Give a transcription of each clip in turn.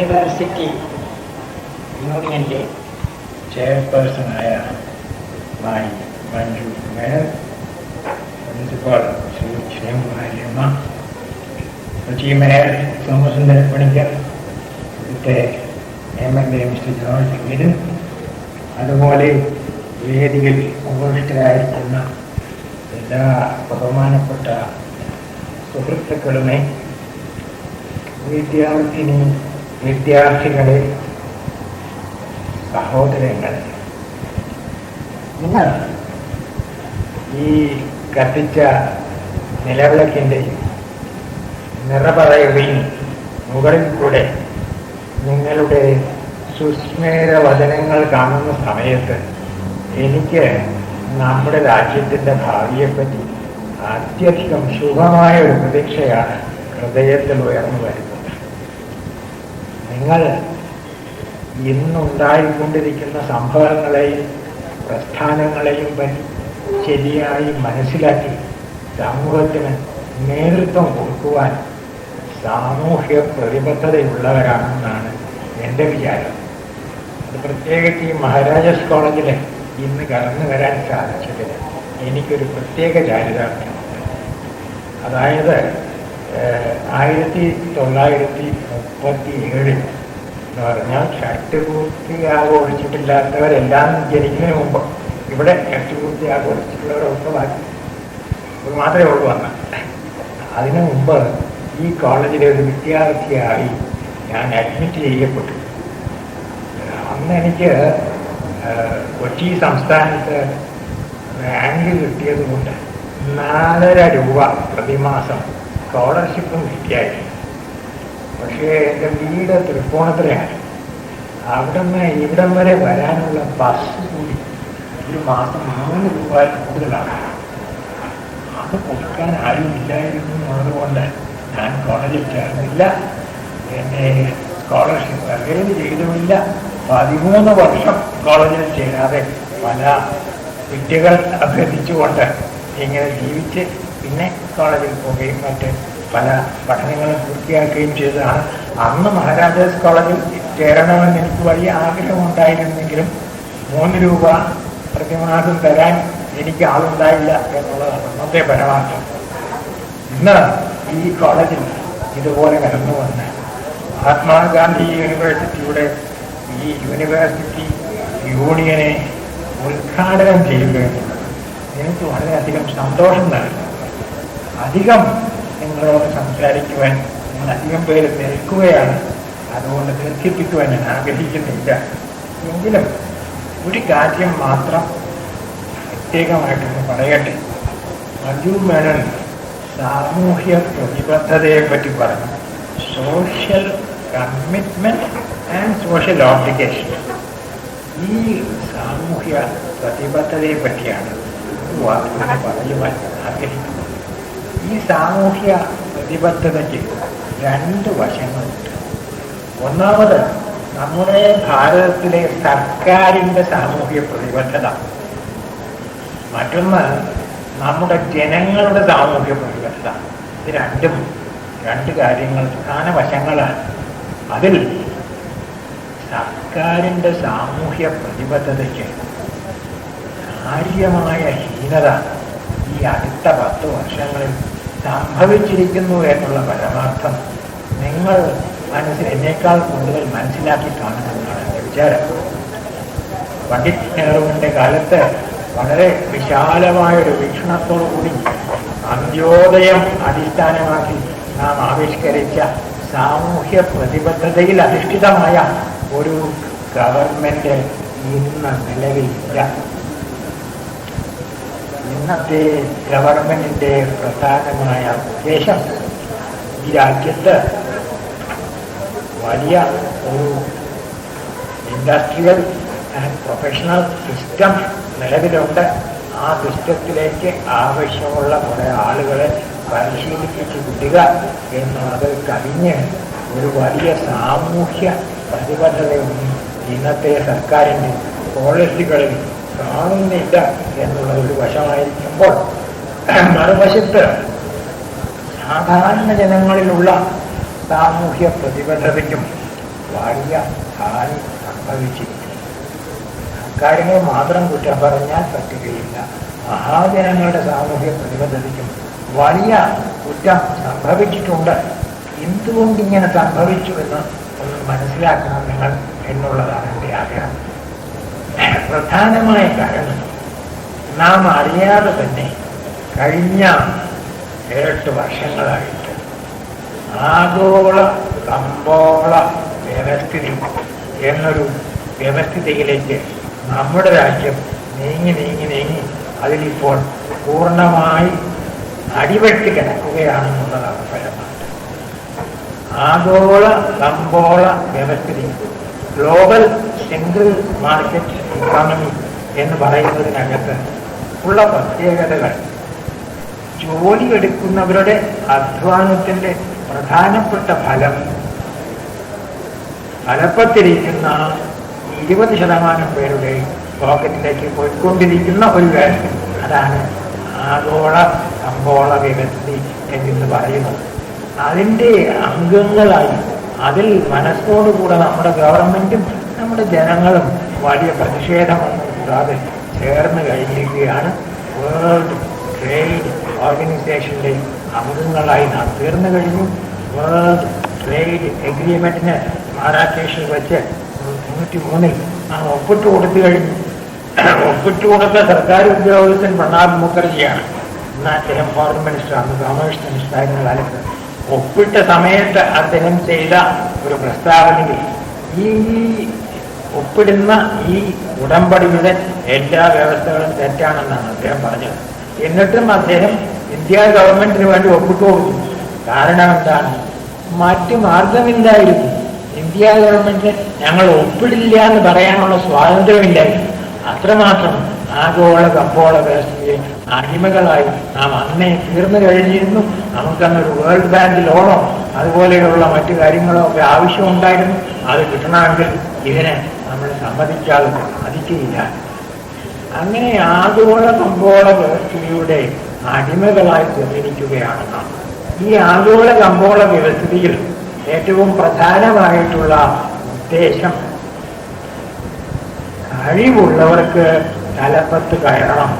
University യൂണിയന്റെ ചെയർപേഴ്സണായ മായി മഞ്ജു മേനൻ പ്രിൻസിപ്പാൾ ശ്രീ ശ്രീകുമാരിയമ്മ കൊച്ചി മേയർ തോമസിന്റെ പണിക്കർ ഇവിടുത്തെ M L A mister George വിരൻ അതുപോലെ വേദിയിൽ ഉപവിഷ്ടരായിരിക്കുന്ന എല്ലാ ബഹുമാനപ്പെട്ട സുഹൃത്തുക്കളുമേ വിദ്യാർത്ഥിനി വിദ്യാർത്ഥികളെ സഹോദരങ്ങളെ. നിങ്ങൾ ഈ കത്തിച്ച നിലവിളക്കിന്റെ നിറപറയുകയും മുകളിൽ കൂടെ നിങ്ങളുടെ സുസ്മേര വചനങ്ങൾ കാണുന്ന സമയത്ത് എനിക്ക് നമ്മുടെ രാജ്യത്തിന്റെ ഭാവിയെപ്പറ്റി അത്യധികം ശുഭമായ ഒരു പ്രതീക്ഷയാണ് ഹൃദയത്തിൽ ഉയർന്നു വരുന്നത്. നിങ്ങൾ ഇന്നുണ്ടായിക്കൊണ്ടിരിക്കുന്ന സംഭവങ്ങളെയും പ്രസ്ഥാനങ്ങളെയും പറ്റി ശരിയായി മനസ്സിലാക്കി സമൂഹത്തിന് നേതൃത്വം കൊടുക്കുവാൻ സാമൂഹ്യ പ്രതിബദ്ധതയുള്ളവരാണെന്നാണ് എന്റെ വിചാരം. അത് പ്രത്യേകിച്ച് ഈ മഹാരാജാസ് കോളേജിൽ ഇന്ന് കടന്നു വരാൻ സാധിച്ചതിൽ എനിക്കൊരു പ്രത്യേക ചാരിതാർത്ഥ്യമുണ്ട്. അതായത് ആയിരത്തി തൊള്ളായിരത്തി മുപ്പത്തി ഏഴിൽ എന്ന് പറഞ്ഞാൽ ഷട്ടുപൂർത്തി ആഘോഷിച്ചിട്ടില്ലാത്തവരെല്ലാം ജനിക്കുന്നതിന് മുമ്പ് ഇവിടെ ഷട്ടുപൂർത്തി ആഘോഷിച്ചിട്ടുള്ളവരൊക്കെ ബാക്കി അത് മാത്രമേ ഉള്ളൂ വന്ന അതിനു മുമ്പ് ഈ കോളേജിലെ ഒരു വിദ്യാർത്ഥിയായി ഞാൻ അഡ്മിറ്റ് ചെയ്യപ്പെട്ടു. അന്ന് എനിക്ക് കൊച്ചി സംസ്ഥാനത്ത് റാങ്ക് കിട്ടിയത് കൊണ്ട് നാലര രൂപ പ്രതിമാസം സ്കോളർഷിപ്പും കിട്ടിയായിരുന്നു പക്ഷേ എന്റെ വീട് തൃക്കോണത്തിലാണ്. അവിടെ നിന്ന് ഇവിടം വരെ വരാനുള്ള ബസ് കൂടി ഒരു മാസം മൂന്ന് രൂപ കൂടുതലാണ്. അത് കൊടുക്കാൻ ആരും ഇല്ലായിരുന്നു എന്നതുകൊണ്ട് ഞാൻ കോളേജിൽ ചേർന്നില്ല. എന്നെ സ്കോളർഷിപ്പ് അവൈൽ ചെയ്തുമില്ല. പതിമൂന്ന് വർഷം കോളേജിൽ ചേരാതെ പല വിദ്യകൾ അഭ്യസിച്ചുകൊണ്ട് ഇങ്ങനെ ജീവിച്ച് പിന്നെ കോളേജിൽ പോവുകയും മറ്റ് പല പഠനങ്ങളും പൂർത്തിയാക്കുകയും ചെയ്തതാണ്. അന്ന് മഹാരാജാസ് കോളേജിൽ ചേരണമെന്ന് എനിക്ക് വലിയ ആഗ്രഹമുണ്ടായിരുന്നെങ്കിലും മൂന്ന് രൂപ പ്രതിമാസം തരാൻ എനിക്ക് ആളുണ്ടായില്ല എന്നുള്ളതാണ് അന്നത്തെ പരമാർത്ഥം. ഇന്ന് ഈ കോളേജിൽ ഇതുപോലെ കടന്നു വന്ന് മഹാത്മാഗാന്ധി യൂണിവേഴ്സിറ്റിയുടെ ഈ യൂണിവേഴ്സിറ്റി യൂണിയനെ ഉദ്ഘാടനം ചെയ്യുക എനിക്ക് വളരെയധികം സന്തോഷം നൽകുന്നു അധികം നിങ്ങളോട് സംസാരിക്കുവാൻ നിങ്ങൾ അധികം പേര് നിൽക്കുകയാണ് അതുകൊണ്ട് ദീർഘിപ്പിക്കുവാൻ ഞാൻ ആഗ്രഹിക്കുന്നില്ല. എങ്കിലും ഒരു കാര്യം മാത്രം പ്രത്യേകമായിട്ടൊന്ന് പറയട്ടെ. മഞ്ജു മേനൻ സാമൂഹ്യ പ്രതിബദ്ധതയെ പറ്റി പറഞ്ഞു. Social commitment and social obligation ഈ സാമൂഹ്യ പ്രതിബദ്ധതയെ പറ്റിയാണ് വാക്കുകൾ പറയുവാൻ ആഗ്രഹിക്കുന്നത്. ഈ സാമൂഹ്യ പ്രതിബദ്ധതയ്ക്ക് രണ്ട് വശങ്ങളുണ്ട്. ഒന്നാമത് നമ്മുടെ ഭാരതത്തിലെ സർക്കാരിന്റെ സാമൂഹ്യ പ്രതിബദ്ധത. മറ്റൊന്ന് നമ്മുടെ ജനങ്ങളുടെ സാമൂഹ്യ പ്രതിബദ്ധത. ഇത് രണ്ടും രണ്ട് കാര്യങ്ങൾ പ്രധാന വശങ്ങളാണ്. അതിൽ സർക്കാരിന്റെ സാമൂഹ്യ പ്രതിബദ്ധതയ്ക്ക് കാര്യമായ ഹീനത ഈ അടുത്ത പത്ത് വർഷങ്ങളിൽ സംഭവിച്ചിരിക്കുന്നു എന്നുള്ള പരമാർത്ഥം നിങ്ങൾ മനസ്സിൽ എന്നേക്കാൾ കൂടുതൽ മനസ്സിലാക്കി എന്റെ വിചാരം പണ്ഡിറ്റ് നെഹ്റുവിന്റെ കാലത്ത് വളരെ വിശാലമായൊരു വീക്ഷണത്തോടു കൂടി അന്ത്യോദയം അടിസ്ഥാനമാക്കി നാം ആവിഷ്കരിച്ച സാമൂഹ്യ പ്രതിബദ്ധതയിൽ അധിഷ്ഠിതമായ ഒരു ഗവൺമെന്റ് ഇന്ന് നിലവിലില്ല. ഇന്നത്തെ ഗവൺമെന്റിന്റെ പ്രധാനമായ ഉദ്ദേശം ഈ രാജ്യത്ത് വലിയ ഒരു ഇൻഡസ്ട്രിയൽ ആൻഡ് പ്രൊഫഷണൽ സിസ്റ്റം നിലവിലുണ്ട്. ആ സിസ്റ്റത്തിലേക്ക് ആവശ്യമുള്ള കുറേ ആളുകളെ പരിശീലിപ്പിച്ച് വിടുക എന്നുള്ളത് കഴിഞ്ഞ് ഒരു വലിയ സാമൂഹ്യ പ്രതിബദ്ധതയൊന്നും ഇന്നത്തെ സർക്കാരിന്റെ പോളിസികളിൽ കാണുന്നില്ല എന്നുള്ള ഒരു വശമായിരിക്കുമ്പോൾ മറുവശത്ത് സാധാരണ ജനങ്ങളിലുള്ള സാമൂഹ്യ പ്രതിബദ്ധതയ്ക്കും വലിയ ഹാനി സംഭവിച്ചിരിക്കുന്നു. അക്കാര്യങ്ങൾ മാത്രം കുറ്റം പറഞ്ഞാൽ പറ്റുകയില്ല. മഹാജനങ്ങളുടെ സാമൂഹ്യ പ്രതിബദ്ധതയ്ക്കും വലിയ കുറ്റം സംഭവിച്ചിട്ടുണ്ട്. എന്തുകൊണ്ട് ഇങ്ങനെ സംഭവിച്ചു എന്ന് ഒന്ന് മനസ്സിലാക്കണം നിങ്ങൾ എന്നുള്ളതാണ് എന്റെ ആഗ്രഹം. പ്രധാനമായ കാരണം നാം അറിയാതെ തന്നെ കഴിഞ്ഞ ഏഴെട്ട് വർഷങ്ങളായിട്ട് ആഗോള കമ്പോള വ്യവസ്ഥിതി എന്നൊരു വ്യവസ്ഥിതിയിലേക്ക് നമ്മുടെ രാജ്യം നീങ്ങി നീങ്ങി നീങ്ങി അതിലിപ്പോൾ പൂർണമായി അടിവെട്ടി കിടക്കുകയാണെന്നുള്ളതാണ് ഫലമാണ് ആഗോള കമ്പോള വ്യവസ്ഥിതി ഗ്ലോബൽ സിംഗിൾ മാർക്കറ്റ് ഇക്കോണമി എന്ന് പറയുന്നതിനകത്ത് ഉള്ള പ്രത്യേകതകൾ. ജോലി എടുക്കുന്നവരുടെ അധ്വാനത്തിന്റെ പ്രധാനപ്പെട്ട ഫലം അലപ്പത്തിരിക്കുന്ന ഇരുപത് ശതമാനം പേരുടെ പോക്കറ്റിലേക്ക് പോയിക്കൊണ്ടിരിക്കുന്ന ഒരു കാര്യം അതാണ് ആഗോള കമ്പോള വ്യവസ്ഥ എന്ന് പറയുന്നത്. അതിന്റെ അംഗങ്ങളായി അതിൽ മനസ്സോടുകൂടെ നമ്മുടെ ഗവൺമെന്റും നമ്മുടെ ജനങ്ങളും വലിയ പ്രതിഷേധമൊന്നും കൂടാതെ ചേർന്ന് കഴിഞ്ഞിരിക്കുകയാണ്. വേൾഡ് ട്രേഡ് ഓർഗനൈസേഷന്റെ അംഗങ്ങളായി നാം തീർന്നു കഴിഞ്ഞു. വേൾഡ് ട്രേഡ് എഗ്രിമെന്റിന് മാരാക്കേഷിൽ വെച്ച് തൊണ്ണൂറ്റി മൂന്നിൽ നാം ഒപ്പിട്ട് കൊടുത്തു കഴിഞ്ഞു. ഒപ്പിട്ട് കൊടുത്ത സർക്കാർ ഉദ്യോഗസ്ഥൻ പ്രണാബ് മുഖർജിയാണ്. എന്നാൽ അദ്ദേഹം ഫോറിൻ മിനിസ്റ്റർ അന്ന് കോമേഴ്സ് മിനിസ്റ്റർ ആയിരുന്ന കാലത്ത് ഒപ്പിട്ട സമയത്ത് അദ്ദേഹം ചെയ്ത ഒരു പ്രസ്താവനയിൽ ഈ ഒപ്പിടുന്ന ഈ ഉടമ്പടിയുടെ എല്ലാ വ്യവസ്ഥകളും തെറ്റാണെന്നാണ് അദ്ദേഹം പറഞ്ഞത്. എന്നിട്ടും അദ്ദേഹം ഇന്ത്യ ഗവൺമെന്റിന് വേണ്ടി ഒപ്പിട്ടുപോകുന്നു കാരണം എന്താണ്? മറ്റു മാർഗമില്ലായിരുന്നു ഇന്ത്യ ഗവൺമെന്റ് ഞങ്ങൾ ഒപ്പിടില്ല എന്ന് പറയാനുള്ള സ്വാതന്ത്ര്യമില്ലായിരുന്നു. അത്രമാത്രം ആഗോള കമ്പോള വ്യവസ്ഥയെ അടിമകളായി നാം അന്നേ തീർന്നു കഴിഞ്ഞിരുന്നു. നമുക്കന്നൊരു വേൾഡ് ബാങ്ക് ലോണോ അതുപോലെയുള്ള മറ്റു കാര്യങ്ങളോ ഒക്കെ ആവശ്യമുണ്ടായിരുന്നു. അത് കിട്ടണമെങ്കിൽ ഇതിനെ നമ്മൾ സമ്മതിക്കാതെ സാധിക്കുകയില്ല അങ്ങനെ ആഗോള കമ്പോള വ്യവസ്ഥയുടെ അടിമകളായി തീർന്നിരിക്കുകയാണ് നാം. ഈ ആഗോള കമ്പോള വ്യവസ്ഥയിൽ ഏറ്റവും പ്രധാനമായിട്ടുള്ള ഉദ്ദേശം കഴിവുള്ളവർക്ക് തലപ്പത്ത് കയറണം.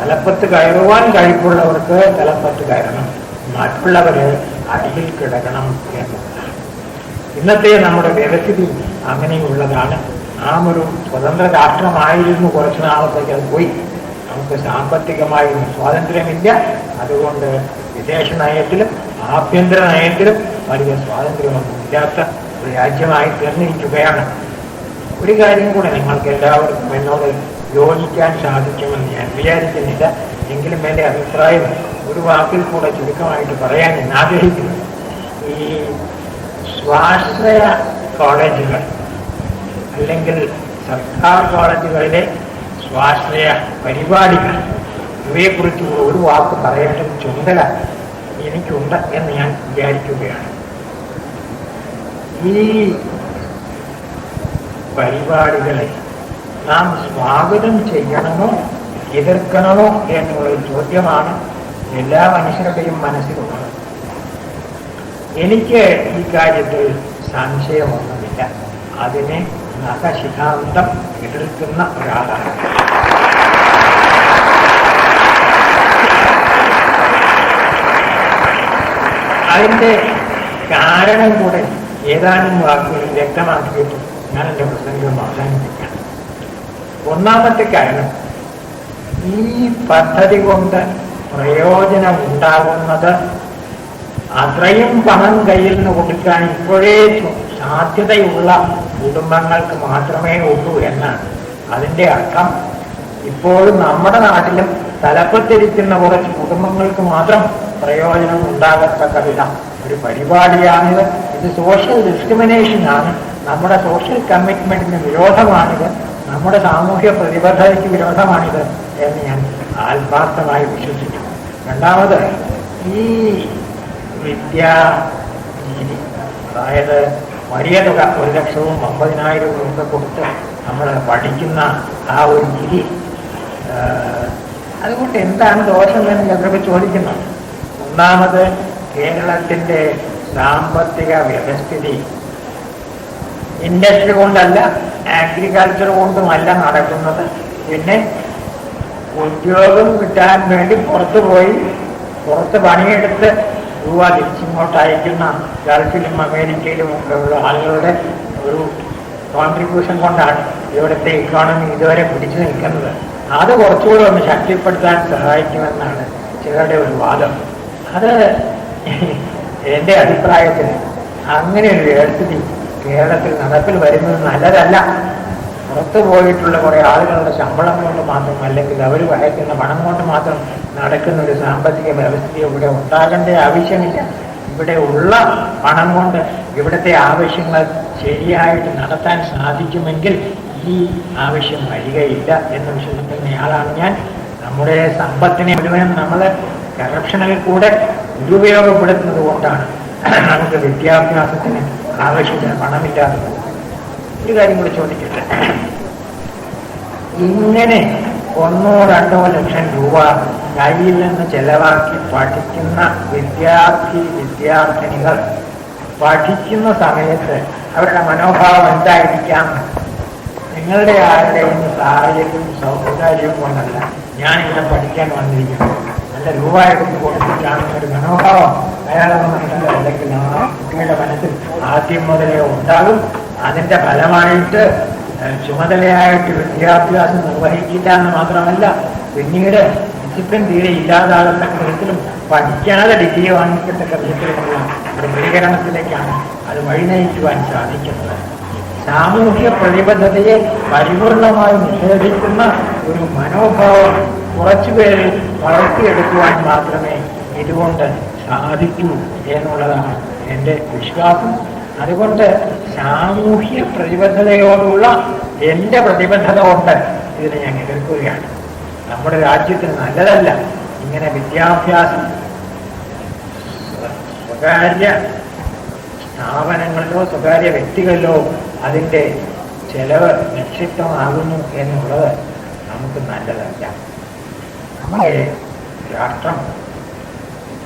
തലപ്പത്ത് കയറുവാൻ കഴിവുള്ളവർക്ക് തലപ്പത്ത് കയറണം. മറ്റുള്ളവര് അടിയിൽ കിടക്കണം എന്നുള്ള ഇന്നത്തെ നമ്മുടെ വ്യവസ്ഥിതി അങ്ങനെയുള്ളതാണ്. നാം ഒരു സ്വതന്ത്ര രാഷ്ട്രമായിരുന്നു. കുറച്ചു നാളത്തേക്ക് അത് പോയി. നമുക്ക് സാമ്പത്തികമായി സ്വാതന്ത്ര്യമില്ല. അതുകൊണ്ട് വിദേശ നയത്തിലും ആഭ്യന്തര നയത്തിലും വലിയ സ്വാതന്ത്ര്യമൊന്നും ഇല്ലാത്ത ഒരു രാജ്യമായി തീർന്നിരിക്കുകയാണ് ഒരു കാര്യം കൂടെ നിങ്ങൾക്ക് എല്ലാവർക്കും എന്നോട് യോജിക്കാൻ സാധിക്കുമെന്ന് ഞാൻ വിചാരിക്കുന്നില്ല. എങ്കിലും എന്റെ അഭിപ്രായം ഒരു വാക്കിൽ കൂടെ ചുരുക്കമായിട്ട് പറയാൻ ഞാൻ ആഗ്രഹിക്കുന്നു. ഈ സ്വാശ്രയ കോളേജുകൾ അല്ലെങ്കിൽ സർക്കാർ കോളേജുകളിലെ സ്വാശ്രയ പരിപാടികൾ ഇവയെക്കുറിച്ച് ഒരു വാക്ക് പറയേണ്ട ചുമതല എനിക്കുണ്ട് എന്ന് ഞാൻ വിചാരിക്കുകയാണ്. ഈ പരിപാടികളെ നാം സ്വാഗതം ചെയ്യണമോ എതിർക്കണമോ എന്നുള്ളൊരു ചോദ്യമാണ് എല്ലാ മനുഷ്യരുടെയും മനസ്സിലുള്ളത്. എനിക്ക് ഈ കാര്യത്തിൽ സംശയമൊന്നുമില്ല. അതിനെ നഖശിഖാന്തം എതിർക്കുന്ന ഒരാളാണ്. അതിന്റെ കാരണം കൂടെ ഏതാനും വാക്കുകൾ വ്യക്തമാക്കിയിട്ട് ഞാൻ എന്റെ പ്രസംഗം അവസാനിപ്പിക്കാം ഒന്നാമത്തെ കാരണം ഈ പദ്ധതി കൊണ്ട് പ്രയോജനം ഉണ്ടാകുന്നത് അത്രയും പണം കയ്യിൽ നിന്ന് കൊടുക്കാൻ ഇപ്പോഴേ സാധ്യതയുള്ള കുടുംബങ്ങൾക്ക് മാത്രമേ ഉള്ളൂ എന്നാണ്. അതിന്റെ അർത്ഥം ഇപ്പോഴും നമ്മുടെ നാട്ടിലും തലപ്പത്തിരിക്കുന്ന കുറച്ച് കുടുംബങ്ങൾക്ക് മാത്രം പ്രയോജനം ഉണ്ടാകത്തക്ക വിധം ഒരു പരിപാടിയാണിത്. ഇത് സോഷ്യൽ ഡിസ്ക്രിമിനേഷൻ ആണ്. നമ്മുടെ സോഷ്യൽ കമ്മിറ്റ്മെന്റിന് വിരോധമാണിത്. നമ്മുടെ സാമൂഹ്യ പ്രതിബദ്ധതയ്ക്ക് വിരോധമാണിത് എന്ന് ഞാൻ ആത്മാർത്ഥമായി വിശ്വസിക്കുന്നു. രണ്ടാമത് ഈ വിദ്യ അതായത് വലിയ തുക ഒരു ലക്ഷവും അമ്പതിനായിരവും രൂപ കൊടുത്ത് നമ്മൾ പഠിക്കുന്ന ആ ഒരു രീതി അതുകൊണ്ട് എന്താണ് ദോഷം എന്ന് ചന്ദ്രപ്പ് ചോദിക്കുന്നത് ഒന്നാമത് കേരളത്തിന്റെ സാമ്പത്തിക വ്യവസ്ഥിതി ഇൻഡസ്ട്രി കൊണ്ടല്ല അഗ്രികൾച്ചർ കൊണ്ടുമല്ല നടക്കുന്നത്. പിന്നെ ഉദ്യോഗം കിട്ടാൻ വേണ്ടി പുറത്തു പോയി പുറത്ത് പണിയെടുത്ത് രൂപ തിരിച്ചിങ്ങോട്ട് അയക്കുന്ന ഗൾഫിലും അമേരിക്കയിലും ഒക്കെ ഉള്ള ആളുകളുടെ ഒരു കോൺട്രിബ്യൂഷൻ കൊണ്ടാണ് ഇവിടുത്തെ ഇക്കോണമി ഇതുവരെ പിടിച്ചു നിൽക്കുന്നത്. അത് കുറച്ചുകൂടെ ഒന്ന് ശക്തിപ്പെടുത്താൻ സഹായിക്കുമെന്നാണ് ചിലരുടെ ഒരു വാദം. അത് എന്റെ അഭിപ്രായത്തിൽ അങ്ങനെ ഒരു വ്യവസ്ഥിതി കേരളത്തിൽ നടപ്പിൽ വരുന്നത് നല്ലതല്ല. പുറത്തു പോയിട്ടുള്ള കുറെ ആളുകളുടെ ശമ്പളം കൊണ്ട് മാത്രം അല്ലെങ്കിൽ അവർ വഹിക്കുന്ന പണം കൊണ്ട് മാത്രം നടക്കുന്ന ഒരു സാമ്പത്തിക വ്യവസ്ഥ ഇവിടെ ഉണ്ടാകേണ്ട ആവശ്യമില്ല. ഇവിടെ ഉള്ള പണം കൊണ്ട് ഇവിടുത്തെ ആവശ്യങ്ങൾ ശരിയായിട്ട് നടത്താൻ സാധിക്കുമെങ്കിൽ ഈ ആവശ്യം വരികയില്ല എന്ന് വിശ്വസിക്കുന്നയാളാണ് ഞാൻ. നമ്മുടെ സമ്പത്തിനെ മുഴുവൻ നമ്മൾ കറപ്ഷനിൽ കൂടെ ദുരുപയോഗപ്പെടുത്തുന്നത് കൊണ്ടാണ്. നമുക്ക് വിദ്യാഭ്യാസത്തിന് ആവശ്യത്തിന് പണമില്ലാതെ ഒരു കാര്യം കൂടി ചോദിക്കട്ടെ. ഇങ്ങനെ ഒന്നോ രണ്ടോ ലക്ഷം രൂപ കയ്യിൽ നിന്ന് ചെലവാക്കി പഠിക്കുന്ന വിദ്യാർത്ഥി വിദ്യാർത്ഥിനികൾ പഠിക്കുന്ന സമയത്ത് അവരുടെ മനോഭാവം എന്തായിരിക്കാം? നിങ്ങളുടെ ആരുടെയും സാഹചര്യവും സൗകര്യവും കൊണ്ടല്ല ഞാൻ ഇവിടെ പഠിക്കാൻ വന്നിരിക്കുന്നു നല്ല രൂപ എടുത്ത് കൊടുത്തിട്ടാണ് ഒരു മനോഭാവം അയാളെന്ന് മനസ്സിൽ അല്ലെങ്കിൽ കുട്ടിയുടെ മനസ്സിൽ ആദ്യം മുതലേ ഉണ്ടാകും. അതിന്റെ ഫലമായിട്ട് ചുമതലയായിട്ട് വിദ്യാഭ്യാസം നിർവഹിക്കില്ല എന്ന് മാത്രമല്ല പിന്നീട് ഡിസിപ്ലിൻ തീരെ ഇല്ലാതാകുന്ന വിധത്തിലും പഠിക്കാതെ ഡിഗ്രി വാങ്ങിക്കത്തക്ക വിധത്തിലുമുള്ള ഒരു പ്രതികരണത്തിലേക്കാണ് അത് വഴിനയിക്കുവാൻ സാധിക്കുന്നത്. സാമൂഹ്യ പ്രതിബദ്ധതയെ പരിപൂർണമായി നിഷേധിക്കുന്ന ഒരു മനോഭാവം കുറച്ചുപേരിൽ വളർത്തിയെടുക്കുവാൻ മാത്രമേ ഇതുകൊണ്ട് സാധിക്കൂ എന്നുള്ളതാണ് എന്റെ വിശ്വാസം. അതുകൊണ്ട് സാമൂഹ്യ പ്രതിബദ്ധതയോടുള്ള എന്റെ പ്രതിബദ്ധത കൊണ്ട് ഇതിനെ ഞാൻ എതിർക്കുകയാണ്. നമ്മുടെ രാജ്യത്തിന് നല്ലതല്ല. ഇങ്ങനെ വിദ്യാഭ്യാസം സ്വകാര്യ സ്ഥാപനങ്ങളിലോ സ്വകാര്യ വ്യക്തികളിലോ അതിന്റെ ചെലവ് നിക്ഷിപ്തമാകുന്നു എന്നുള്ളത് നമുക്ക് നല്ലതല്ല. നമ്മുടെ രാഷ്ട്രം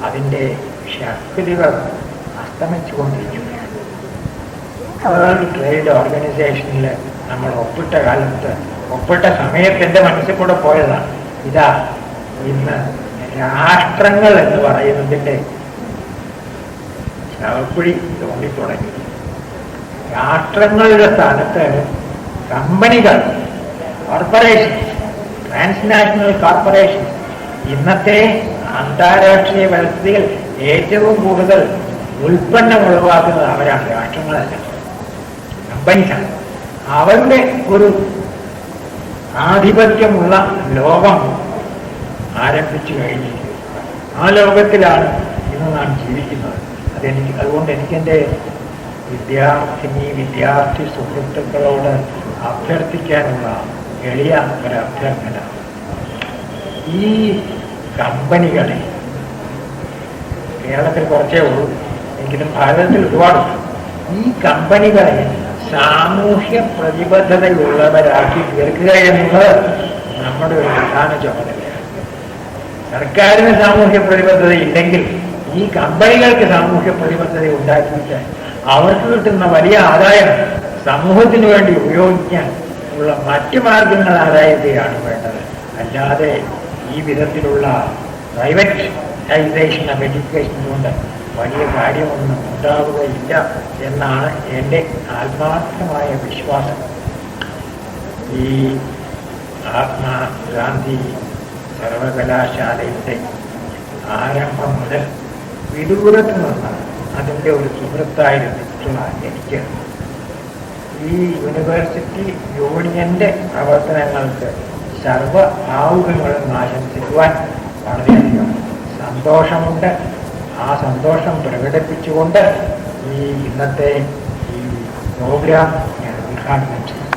അതിന്റെ ശക്തികൾ അസ്തമിച്ചുകൊണ്ടിരിക്കുകയാണ് വേൾഡ് ട്രേഡ് ഓർഗനൈസേഷനിൽ നമ്മൾ ഒപ്പിട്ട കാലത്ത് ഒപ്പിട്ട സമയത്ത് എന്റെ മനസ്സിൽ കൂടെ പോയതാണ് ഇതാ ഇന്ന് രാഷ്ട്രങ്ങൾ എന്ന് പറയുന്നതിന്റെ ശവക്കുഴി തോന്നി തുടങ്ങി രാഷ്ട്രങ്ങളുടെ സ്ഥാനത്ത് കമ്പനികൾ കോർപ്പറേഷൻ ട്രാൻസ്നാഷണൽ കോർപ്പറേഷൻ. ഇന്നത്തെ അന്താരാഷ്ട്രീയ വ്യവസ്ഥയിൽ ഏറ്റവും കൂടുതൽ ഉൽപ്പന്നം ഉളവാക്കുന്നത് അവരാണ് രാഷ്ട്രങ്ങളല്ല. കമ്പനിക്കാണ് അവരുടെ ഒരു ആധിപത്യമുള്ള ലോകം ആരംഭിച്ചു കഴിഞ്ഞിരിക്കുന്നു. ആ ലോകത്തിലാണ് ഇന്ന് നാം ജീവിക്കുന്നത്. അതെനിക്ക് അതുകൊണ്ട് എനിക്കെന്റെ വിദ്യാർത്ഥിനി വിദ്യാർത്ഥി സുഹൃത്തുക്കളോട് അഭ്യർത്ഥിക്കാനുള്ള എളിയ ഒരഭ്യർത്ഥന ഈ കമ്പനികളെ കേരളത്തിൽ കുറച്ചേ ഉള്ളൂ എങ്കിലും ഭാരതത്തിൽ ഒരുപാടുണ്ട് ഈ കമ്പനികളെ സാമൂഹ്യ പ്രതിബദ്ധതയുള്ളവരാക്കി തീർക്കുക എന്നുള്ളത് നമ്മുടെ ഒരു പ്രധാന ചുമതലയാണ്. സർക്കാരിന് സാമൂഹ്യ പ്രതിബദ്ധത ഇല്ലെങ്കിൽ ഈ കമ്പനികൾക്ക് സാമൂഹ്യ പ്രതിബദ്ധത ഉണ്ടാക്കിയിട്ട് അവർക്ക് കിട്ടുന്ന വലിയ ആദായം സമൂഹത്തിന് വേണ്ടി ഉപയോഗിക്കാൻ ഉള്ള മറ്റു മാർഗങ്ങൾ ആദായത്തെയാണ് വേണ്ടത്. അല്ലാതെ ഈ വിധത്തിലുള്ള പ്രൈവറ്റൈസേഷൻ ഓഫ് എഡ്യൂക്കേഷൻ കൊണ്ട് വലിയ കാര്യമൊന്നും ഉണ്ടാവുകയില്ല എന്നാണ് എന്റെ ആത്മാർത്ഥമായ വിശ്വാസം. ഈ ആത്മാ ഗാന്ധി സർവകലാശാലയുടെ ആരംഭം മുതൽ വിദൂരത്ത് നിന്ന് അതിന്റെ ഒരു സുഹൃത്തായിരുന്നിട്ടുള്ള എനിക്ക് ഈ യൂണിവേഴ്സിറ്റി യൂണിയന്റെ പ്രവർത്തനങ്ങൾക്ക് സർവ ഭാവുകങ്ങളും ആശംസിക്കുവാൻ വളരെയധികം സന്തോഷമുണ്ട്. ആ സന്തോഷം പ്രകടിപ്പിച്ചുകൊണ്ട് ഈ ഇന്നത്തെ ഈ പ്രോഗ്രാം ഞാൻ ഉദ്ഘാടനം ചെയ്തു